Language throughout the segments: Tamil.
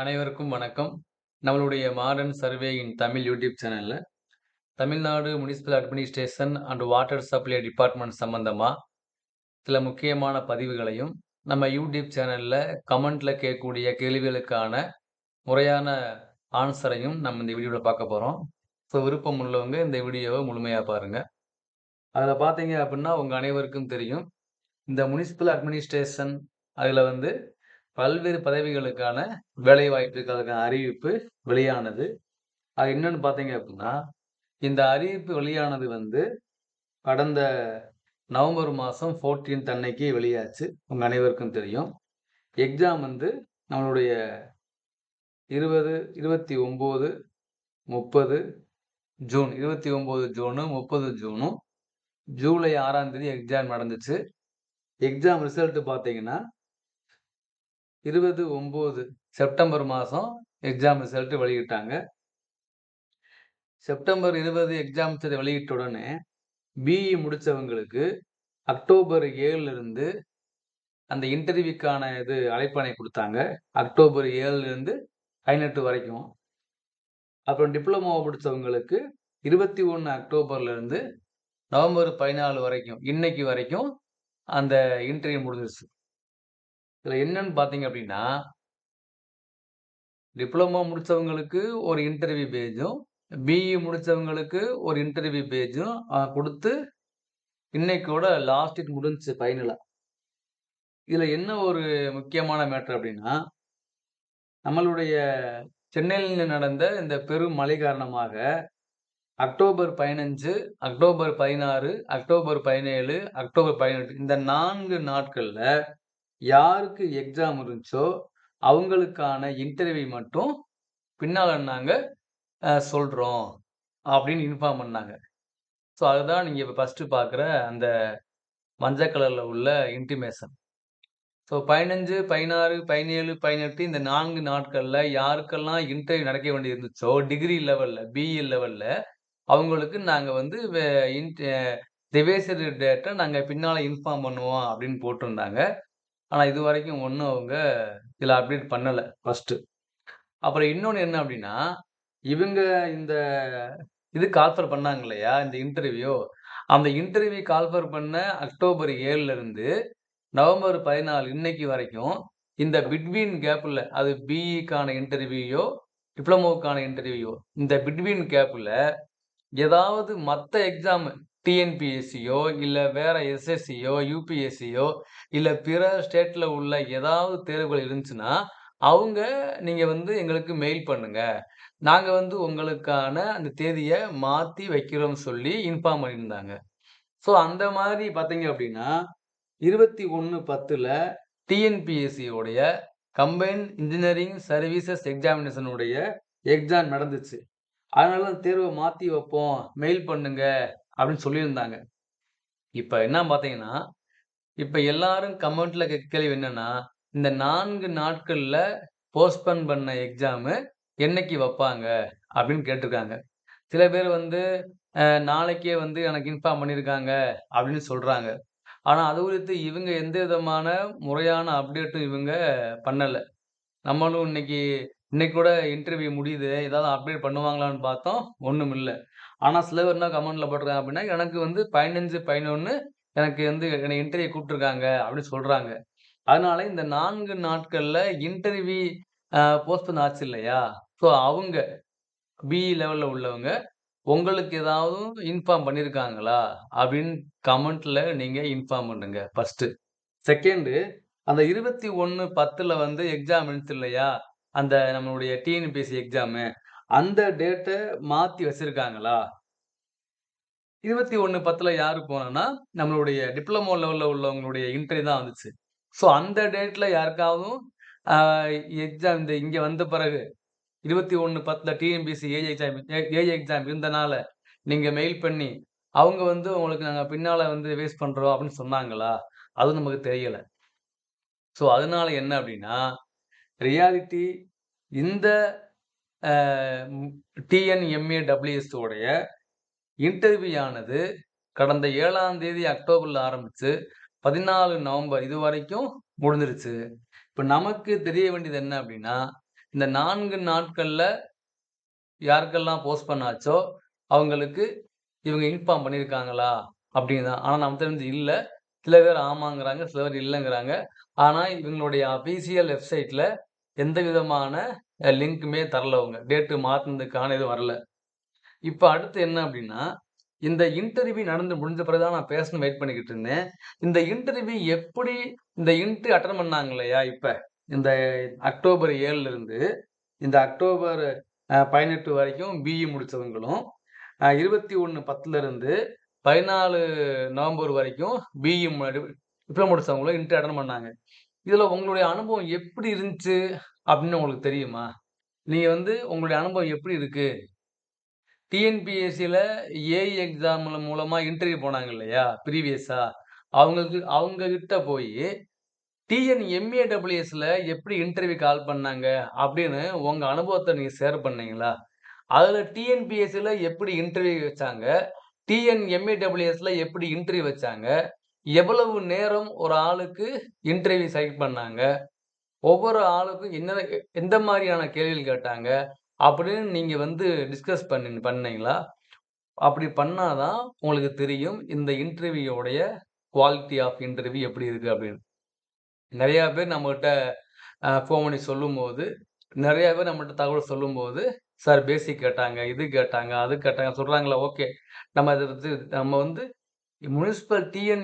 அனைவருக்கும் வணக்கம். நம்மளுடைய மாடர்ன் சர்வே இன் தமிழ் யூடியூப் சேனலில் Tamil Nadu municipal administration and water supply department சம்பந்தமாக சில முக்கியமான பதிவுகளையும், நம்ம யூடியூப் சேனலில் கமெண்ட்டில் கேட்கக்கூடிய கேள்விகளுக்கான முறையான ஆன்சரையும் நம்ம இந்த வீடியோவில் பார்க்க போகிறோம் ஸோ விருப்பம் உள்ளவங்க இந்த வீடியோவை முழுமையாக பாருங்கள் அதில் பார்த்தீங்க அப்படின்னா உங்கள் அனைவருக்கும் தெரியும். இந்த முனிசிபல் அட்மினிஸ்ட்ரேஷன் அதில் வந்து பல்வேறு பதவிகளுக்கான வேலைவாய்ப்புகளுக்கான அறிவிப்பு வெளியானது. அது என்னன்னு பார்த்தீங்க அப்படின்னா இந்த அறிவிப்பு வெளியானது வந்து கடந்த நவம்பர் மாதம் ஃபோர்டீன்த் அன்னைக்கு வெளியாச்சு. உங்கள் அனைவருக்கும் தெரியும். எக்ஸாம் வந்து நம்மளுடைய 20, 29, 30 ஜூன் 29 ஜூனு, 30 ஜூனும், ஜூலை ஆறாம் தேதி எக்ஸாம் நடந்துச்சு. எக்ஸாம் ரிசல்ட்டு பார்த்தீங்கன்னா 29 செப்டம்பர் மாதம் எக்ஸாம் ரிசல்ட் வெளியிட்டாங்க. செப்டம்பர் 20 எக்ஸாம் ரிசல்ட் வெளியிட்ட உடனே, பிஇ முடித்தவங்களுக்கு அக்டோபர் 7ல இருந்து அந்த இன்டர்வியூக்கான இது அழைப்பானை கொடுத்தாங்க அக்டோபர் 7ல இருந்து 18 வரைக்கும். அப்புறம் டிப்ளமோ முடித்தவங்களுக்கு இருபத்தி ஒன்று அக்டோபர்லேருந்து நவம்பர் 14 வரைக்கும், இன்னைக்கு வரைக்கும் அந்த இன்டர்வியூ முடிஞ்சிருச்சு. இதில் என்னன்னு பார்த்தீங்க அப்படின்னா டிப்ளமோ முடித்தவங்களுக்கு ஒரு இன்டர்வியூ பேஜும், பிஇ முடித்தவங்களுக்கு ஒரு இன்டர்வியூ பேஜும் கொடுத்து இன்னைக்கோட லாஸ்ட் டேட் முடிஞ்சு ஃபைனலாக இதில் என்ன ஒரு முக்கியமான மேட்டர் அப்படின்னா நம்மளுடைய சென்னையில் நடந்த இந்த பெரும் மழை காரணமாக, அக்டோபர் 15, அக்டோபர் 16, அக்டோபர் 17, அக்டோபர் 18 இந்த நான்கு நாட்களில் யாருக்கு எக்ஸாம் இருந்துச்சோ, அவங்களுக்கான இன்டர்வியூ மட்டும் பின்னால் நாங்கள் சொல்கிறோம் அப்படின்னு இன்ஃபார்ம் பண்ணாங்க. ஸோ அதுதான் நீங்கள் இப்போ ஃபஸ்ட்டு பார்க்குற அந்த மஞ்சள் கலரில் உள்ள இன்டிமேஷன். ஸோ 15, 16, 17, 18 இந்த நான்கு நாட்களில் யாருக்கெல்லாம் இன்டர்வியூ நடக்க வேண்டியது இருந்துச்சோ, டிகிரி லெவலில் பிஇ லெவலில் அவங்களுக்கு நாங்கள் வந்து வே இன்ட் ரிவைஸ்டு டேட்டை நாங்கள் பின்னால் இன்ஃபார்ம் பண்ணுவோம் அப்படின்னு போட்டிருந்தாங்க. ஆனால் இது வரைக்கும் ஒன்றும் அவங்க இதில் அப்டேட் பண்ணலை ஃபஸ்ட்டு அப்புறம் இன்னொன்று என்ன அப்படின்னா இவங்க இந்த இது கால்ஃபர் பண்ணாங்க இல்லையா? இந்த இன்டர்வியூ. அந்த இன்டர்வியூ கால்ஃபர் பண்ண அக்டோபர் 7ல இருந்து நவம்பர் 14 இன்னைக்கு வரைக்கும், இந்த பிட்வீன் கேப்பில் அது பிஇக்கான இன்டர்வியூயோ, டிப்ளமோக்கான இன்டர்வியூயோ, இந்த பிட்வீன் கேப்பில் ஏதாவது மற்ற எக்ஸாமு டிஎன்பிஎஸ்சியோ, இல்லை வேறு எஸ்எஸ்சியோ, யூபிஎஸ்சியோ இல்லை பிற ஸ்டேட்டில் உள்ள ஏதாவது தேர்வுகள் இருந்துச்சுன்னா, அவங்க நீங்கள் வந்து எங்களுக்கு மெயில் பண்ணுங்கள் நாங்கள் வந்து உங்களுக்கான அந்த தேதியை மாற்றி வைக்கிறோம்னு சொல்லி இன்ஃபார்ம் பண்ணியிருந்தாங்க. ஸோ அந்த மாதிரி பார்த்தீங்க அப்படின்னா இருபத்தி ஒன்று பத்தில் டிஎன்பிஎஸ்சியோடைய கம்பைன் இன்ஜினியரிங் சர்வீசஸ் எக்ஸாமினேஷனுடைய எக்ஸாம் நடந்துச்சு. அதனால தேர்வை மாற்றி வைப்போம். மெயில் பண்ணுங்கள் அப்படின்னு சொல்லியிருந்தாங்க. இப்போ என்ன பார்த்தீங்கன்னா, இப்போ எல்லாரும் கமெண்ட்ல கேள்வி என்னன்னா, இந்த நான்கு நாட்கள்ல போஸ்ட்போன் பண்ண எக்ஸாமு என்னைக்கு வைப்பாங்க அப்படின்னு கேட்டிருக்காங்க. சில பேர் வந்து நாளைக்கே வந்து எனக்கு இன்ஃபார்ம் பண்ணியிருக்காங்க அப்படின்னு சொல்றாங்க. ஆனா அது குறித்து இவங்க எந்த விதமான முறையான அப்டேட்டும் இவங்க பண்ணலை நம்மளும் இன்னைக்கு இன்னைக்கு கூட இன்டர்வியூ முடியுது. ஏதாவது அப்டேட் பண்ணுவாங்களான்னு பார்த்தோம். ஒன்றும் இல்லை ஆனால் சில பேர் என்ன கமெண்ட்ல போட்டிருக்காங்க அப்படின்னா எனக்கு வந்து 15, 11 எனக்கு வந்து என்னை இன்டர்வியூ கூப்பிட்டுருக்காங்க அப்படின்னு சொல்றாங்க. அதனால இந்த நான்கு நாட்களில் இன்டர்வியூ போஸ்ட் பண்ண ஆச்சு இல்லையா? ஸோ அவங்க பிஇ லெவலில் உள்ளவங்க, உங்களுக்கு ஏதாவது இன்ஃபார்ம் பண்ணியிருக்காங்களா? அப்படின்னு கமெண்ட்ல நீங்க இன்ஃபார்ம் பண்ணுங்க ஃபர்ஸ்ட்டு. செகண்டு அந்த 21/10ல வந்து எக்ஸாம் எழுத்து இல்லையா? அந்த நம்மளுடைய டிஎன்பிஎஸ்சி எக்ஸாமு. அந்த டேட்டை மாற்றி வச்சுருக்காங்களா வச்சிருக்காங்களா? 21/10ல யாரு போனோம்னா, நம்மளுடைய டிப்ளமோ லெவலில் உள்ளவங்களுடைய இன்ட்ரி தான் வந்துச்சு. ஸோ அந்த டேட்டில் யாருக்காவது எக்ஸாம் இந்த இங்கே வந்த பிறகு 21/10ல TNPSC age exam age exam இருந்தனால, நீங்கள் மெயில் பண்ணி, அவங்க வந்து உங்களுக்கு நாங்கள் பின்னால் வந்து வேஸ்ட் பண்ணுறோம் அப்படின்னு சொன்னாங்களா? அது நமக்கு தெரியலை ஸோ அதனால என்ன அப்படின்னா ரியாலிட்டி இந்த டிஎன்எம்ஏ டிஎன்எம்ஏடபிள்யூஎஸ் இன்டர்வியூ ஆனது கடந்த ஏழாம் தேதி அக்டோபரில் ஆரம்பித்து பதினாலு நவம்பர் இது வரைக்கும் முடிஞ்சிருச்சு. இப்போ நமக்கு தெரிய வேண்டியது என்ன அப்படின்னா இந்த நான்கு நாட்களில் யாருக்கெல்லாம் போஸ்ட் பண்ணாச்சோ அவங்களுக்கு இவங்க இன்ஃபார்ம் பண்ணியிருக்காங்களா? அப்படின்னு தான். ஆனால் நமக்கு தெரிஞ்சு இல்லை சில பேர் ஆமாங்கிறாங்க, சில பேர் இல்லைங்கிறாங்க ஆனால் இவங்களுடைய அஃபீஷியல் வெப்சைட்டில் எந்த விதமான லிங்க்குமே தரல அவங்க. டேட் மாத்துனதுக்கான இது வரல. இப்ப அடுத்து என்ன அப்படின்னா, இந்த இன்டர்வியூ நடந்து முடிஞ்ச பிறகு தான் நான் பேசணும் வெயிட் பண்ணிக்கிட்டு இருந்தேன். இந்த இன்டர்வியூ எப்படி இந்த இன்ட்ரி அட்டன் பண்ணாங்க இல்லையா இப்ப, இந்த அக்டோபர் 7ல இருந்து இந்த அக்டோபர் பதினெட்டு வரைக்கும் பிஇ முடிச்சவங்களும், அ 21/10ல இருந்து 14 நவம்பர் வரைக்கும் பிஇ டிப்ளமோ முடிச்சவங்களும் இன்ட்ரி அட்டன் பண்ணாங்க. இதில் உங்களுடைய அனுபவம் எப்படி இருந்துச்சு அப்படின்னு உங்களுக்கு தெரியுமா? நீங்கள் வந்து உங்களுடைய அனுபவம் எப்படி இருக்குது டிஎன்பிஎஸ்சியில் ஏஇ எக்ஸாம் மூலமாக இன்டர்வியூ போனாங்க இல்லையா? ப்ரீவியஸாக அவங்களுக்கு அவங்க கிட்ட போயி டிஎன் எம்ஏடபிள்யூஎஸ்ல எப்படி இன்டர்வியூ கால் பண்ணாங்க அப்படின்னு உங்கள் அனுபவத்தை நீங்கள் ஷேர் பண்ணீங்களா? அதில் டிஎன்பிஎஸ்சியில் எப்படி இன்டர்வியூ வச்சாங்க? டிஎன் எம்ஏடபிள்யூஎஸ்ல எப்படி இன்டர்வியூ வச்சாங்க? எவ்வளவு நேரம் ஒரு ஆளுக்கு இன்டர்வியூ செலக்ட் பண்ணாங்க? ஒவ்வொரு ஆளுக்கும் என்ன எந்த மாதிரியான கேள்விகள் கேட்டாங்க? அப்படின்னு நீங்கள் வந்து டிஸ்கஸ் பண்ணி பண்ணீங்களா? அப்படி பண்ணாதான் உங்களுக்கு தெரியும் இந்த இன்டர்வியூடைய குவாலிட்டி ஆஃப் இன்டர்வியூ எப்படி இருக்குது அப்படின்னு. நிறையா பேர் நம்மகிட்ட ஃபோன் பண்ணி சொல்லும்போது, நிறையா பேர் நம்மகிட்ட தகவல் சொல்லும்போது, சார் பேசிக் கேட்டாங்க, இது கேட்டாங்க, அது கேட்டாங்க சொல்கிறாங்களா ஓகே. நம்ம இதை வந்து நம்ம வந்து முனிசிபல் டிஎன்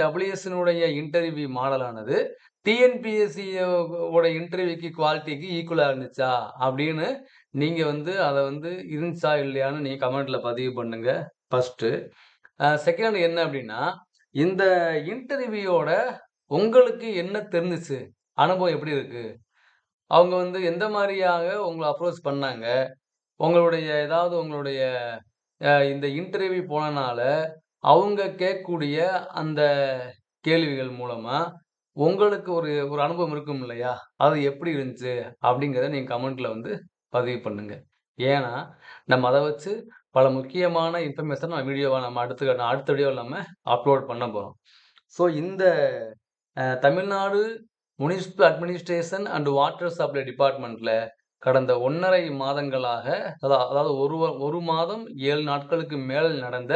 டபிள்யூஎஸ்னுடைய இன்டர்வியூ மாடலானது டிஎன்பிஎஸ்சி இன்டர்வியூக்கு குவாலிட்டிக்கு ஈக்குவலாக இருந்துச்சா? அப்படின்னு நீங்கள் வந்து அதை வந்து இருந்துச்சா? இல்லையான்னு நீங்கள் கமெண்ட்டில் பதிவு பண்ணுங்கள் ஃபர்ஸ்ட்டு. செகண்ட் என்ன அப்படின்னா, இந்த இன்டர்வியூவோட உங்களுக்கு என்ன தெரிஞ்சுச்சு? அனுபவம் எப்படி இருக்குது அவங்க வந்து எந்த மாதிரியாக உங்களை அப்ரோச் பண்ணாங்க? உங்களுடைய ஏதாவது உங்களுடைய இந்த இன்டர்வியூ போனனால, அவங்க கேட்கக்கூடிய அந்த கேள்விகள் மூலமா, உங்களுக்கு ஒரு ஒரு அனுபவம் இருக்கும் இல்லையா? அது எப்படி இருந்துச்சு? அப்படிங்கிறத நீங்கள் கமெண்ட்ல வந்து பதிவு பண்ணுங்க. ஏன்னா, நம்ம அதை வச்சு பல முக்கியமான இன்ஃபர்மேஷன் நம்ம வீடியோவை நம்ம அடுத்து அடுத்த வீடியோவில் நம்ம அப்லோட் பண்ண போகிறோம் ஸோ இந்த Tamil Nadu municipal administration and water supply டிபார்ட்மெண்ட்டில் கடந்த 1 1/2 மாதங்களாக அதாவது ஒரு ஒரு மாதம் ஏழு நாட்களுக்கு மேல் நடந்த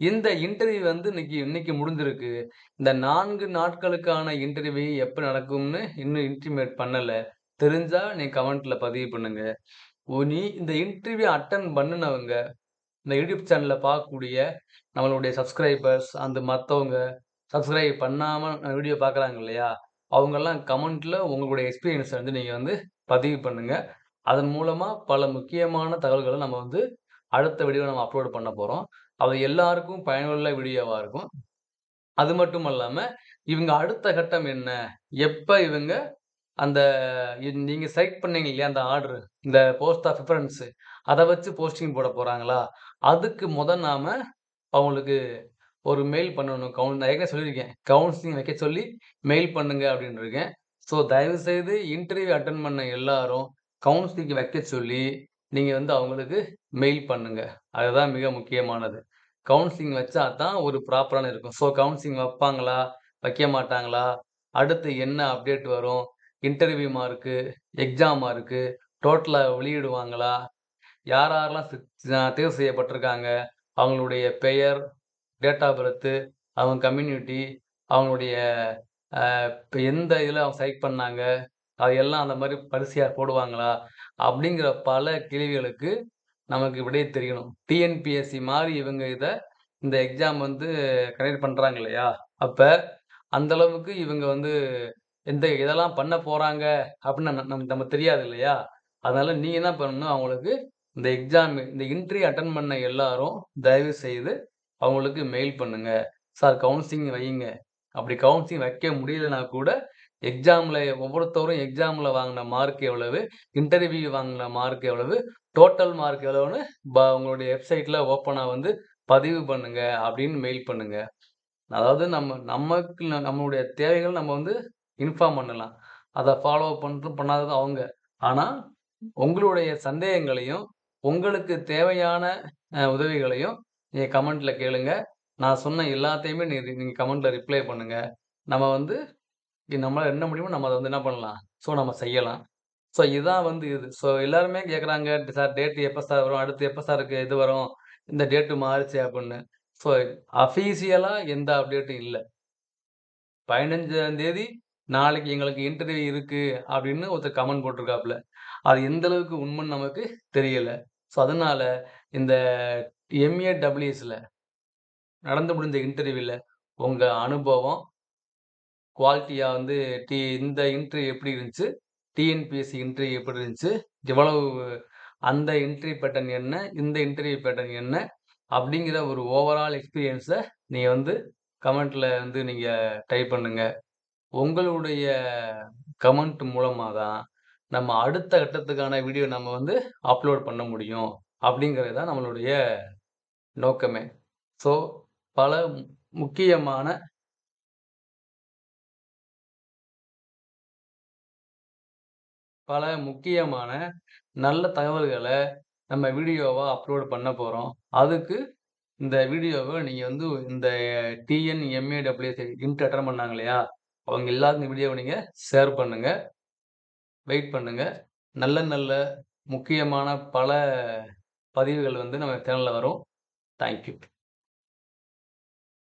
இந்த இன்டர்வியூ வந்து இன்னைக்கு இன்னைக்கு முடிஞ்சிருக்கு. இந்த நான்கு நாட்களுக்கான இன்டர்வியூ எப்போ நடக்கும்னு இன்னும் இன்டிமேட் பண்ணலை தெரிஞ்சா நீ கமெண்ட்ல பதிவு பண்ணுங்க. ஓ நீ இந்த இன்டர்வியூ அட்டன் பண்ணுனவங்க, இந்த யூடியூப் சேனலில் பார்க்கக்கூடிய நம்மளுடைய சப்ஸ்கிரைபர்ஸ் அந்த மற்றவங்க சப்ஸ்கிரைப் பண்ணாமல் வீடியோ பார்க்குறாங்க இல்லையா? அவங்கெல்லாம் கமெண்ட்ல உங்களுடைய எக்ஸ்பீரியன்ஸை வந்து நீங்கள் வந்து பதிவு பண்ணுங்க. அதன் மூலமாக பல முக்கியமான தகவல்களை நம்ம வந்து அடுத்த வீடியோ நம்ம அப்லோட் பண்ண போகிறோம் அது எல்லாருக்கும் பயனுள்ள வீடியோவாக இருக்கும். அது மட்டும் இல்லாமல் இவங்க அடுத்த கட்டம் என்ன? எப்போ இவங்க அந்த நீங்கள் செலக்ட் பண்ணீங்க இல்லையா? அந்த ஆர்டர் இந்த போஸ்ட் ஆஃப் பிரெஃபரன்ஸ் அதை வச்சு போஸ்டிங் போட போகிறாங்களா அதுக்கு முத நாம் அவங்களுக்கு ஒரு மெயில் பண்ணணும். கவுன் நான் ஏற்கனவே சொல்லியிருக்கேன். கவுன்சிலிங் வைக்க சொல்லி மெயில் பண்ணுங்க அப்படின்னு இருக்கேன். ஸோ தயவுசெய்து இன்டர்வியூ அட்டன் பண்ண எல்லாரும் கவுன்சிலிங் வைக்க சொல்லி, நீங்கள் வந்து அவங்களுக்கு மெயில் பண்ணுங்க. அதுதான் மிக முக்கியமானது. கவுன்சிலிங் வச்சா தான் ஒரு ப்ராப்பரான இருக்கும். ஸோ கவுன்சிலிங் வைப்பாங்களா? வைக்க மாட்டாங்களா? அடுத்து என்ன அப்டேட் வரும்? இன்டர்வியூ மார்க்கு, எக்ஸாம் மார்க்கு டோட்டலாக வெளியிடுவாங்களா? யார் யாரெல்லாம் தேர்வு செய்யப்பட்டிருக்காங்க? அவங்களுடைய பெயர், டேட் ஆஃப் பர்த், அவங்க கம்யூனிட்டி, அவங்களுடைய இப்போ எந்த இதில் அவங்க செலக்ட் பண்ணாங்க? அது எல்லாம் அந்த மாதிரி பரிசையாக போடுவாங்களா? அப்படிங்கிற பல கேள்விகளுக்கு நமக்கு விடை தெரியணும். டிஎன்பிஎஸ்சி மாதிரி இவங்க இதை இந்த எக்ஸாம் வந்து கனெக்ட் பண்ணுறாங்க இல்லையா? அப்போ அந்த அளவுக்கு இவங்க வந்து எந்த இதெல்லாம் பண்ண போகிறாங்க அப்படின்னு நம் நம் நமக்கு தெரியாது இல்லையா? அதனால நீங்கள் என்ன பண்ணணும், அவங்களுக்கு இந்த எக்ஸாம் இந்த இன்ட்ரி அட்டன் பண்ண எல்லாரும் தயவு செய்து அவங்களுக்கு மெயில் பண்ணுங்க. சார் கவுன்சிலிங் வையுங்க. அப்படி கவுன்சிலிங் வைக்க முடியலனா கூட, எக்ஸாமில் ஒவ்வொருத்தவரும் எக்ஸாமில் வாங்கின மார்க் எவ்வளவு? இன்டர்வியூ வாங்கின மார்க் எவ்வளவு? டோட்டல் மார்க் எவ்வளவுன்னு ப உங்களுடைய வெப்சைட்டில் ஓப்பனாக வந்து பதிவு பண்ணுங்க அப்படின்னு மெயில் பண்ணுங்க. அதாவது நம்ம நமக்கு நம்மளுடைய தேவைகள் நம்ம வந்து இன்ஃபார்ம் பண்ணலாம். அதை ஃபாலோ பண்ணுறது பண்ணாதது அவங்க. ஆனால் உங்களுடைய சந்தேகங்களையும், உங்களுக்கு தேவையான உதவிகளையும் நீங்கள் கமெண்ட்டில் கேளுங்க. நான் சொன்ன எல்லாத்தையுமே நீங்கள் நீங்கள் கமெண்ட்டில் ரிப்ளை பண்ணுங்கள் நம்ம வந்து நம்மளால் என்ன முடியுமோ நம்ம அதை வந்து என்ன பண்ணலாம்? ஸோ நம்ம செய்யலாம். ஸோ இதுதான் வந்து இது. ஸோ எல்லாருமே கேட்குறாங்க, "சார் டேட்டு எப்போ சார் வரும்? அடுத்து எப்போ சார் இருக்குது இது வரும்? இந்த டேட்டு மாறுச்சு" அப்படின்னு. ஸோ அஃபீஷியலாக எந்த அப்டேட்டும் இல்லை பதினஞ்சாம் தேதி நாளைக்கு எங்களுக்கு இன்டர்வியூ இருக்குது அப்படின்னு ஒருத்தர் கமெண்ட் போட்டிருக்காப்புல அது எந்த அளவுக்கு உண்மைன்னு நமக்கு தெரியலை ஸோ அதனால இந்த எம்ஏ டபிள்யூஎஸில் நடந்து முடிஞ்ச இன்டர்வியூவில் உங்கள் அனுபவம் குவாலிட்டியாக வந்து டி இந்த இன்ட்ரி எப்படி இருந்துச்சு? டிஎன்பிஎஸ்சி இன்டர்வியூ எப்படி இருந்துச்சு? எவ்வளவு அந்த இன்ட்ரி பேட்டர்ன் என்ன? இந்த இன்டர்வியூ பேட்டர்ன் என்ன? அப்படிங்கிற ஒரு ஓவரால் எக்ஸ்பீரியன்ஸை நீங்கள் வந்து கமெண்ட்டில் வந்து நீங்கள் டைப் பண்ணுங்க. உங்களுடைய கமெண்ட் மூலமாக தான் நம்ம அடுத்த கட்டத்துக்கான வீடியோ நம்ம வந்து அப்லோட் பண்ண முடியும். அப்படிங்கிறது தான் நம்மளுடைய நோக்கமே. ஸோ பல முக்கியமான பல முக்கியமான நல்ல தகவல்களை நம்ம வீடியோவாக அப்லோட் பண்ண போகிறோம் அதுக்கு இந்த வீடியோவை நீங்கள் வந்து இந்த டிஎன், எம்ஏடபிள்யூஎஸ் இன்டர் அட்டெண்ட் பண்ணாங்க இல்லையா? அவங்க இல்லாத இந்த நீங்கள் ஷேர் பண்ணுங்கள் வெயிட் பண்ணுங்கள் நல்ல நல்ல முக்கியமான பல பதிவுகள் வந்து நம்ம சேனலில் வரும். Thank you.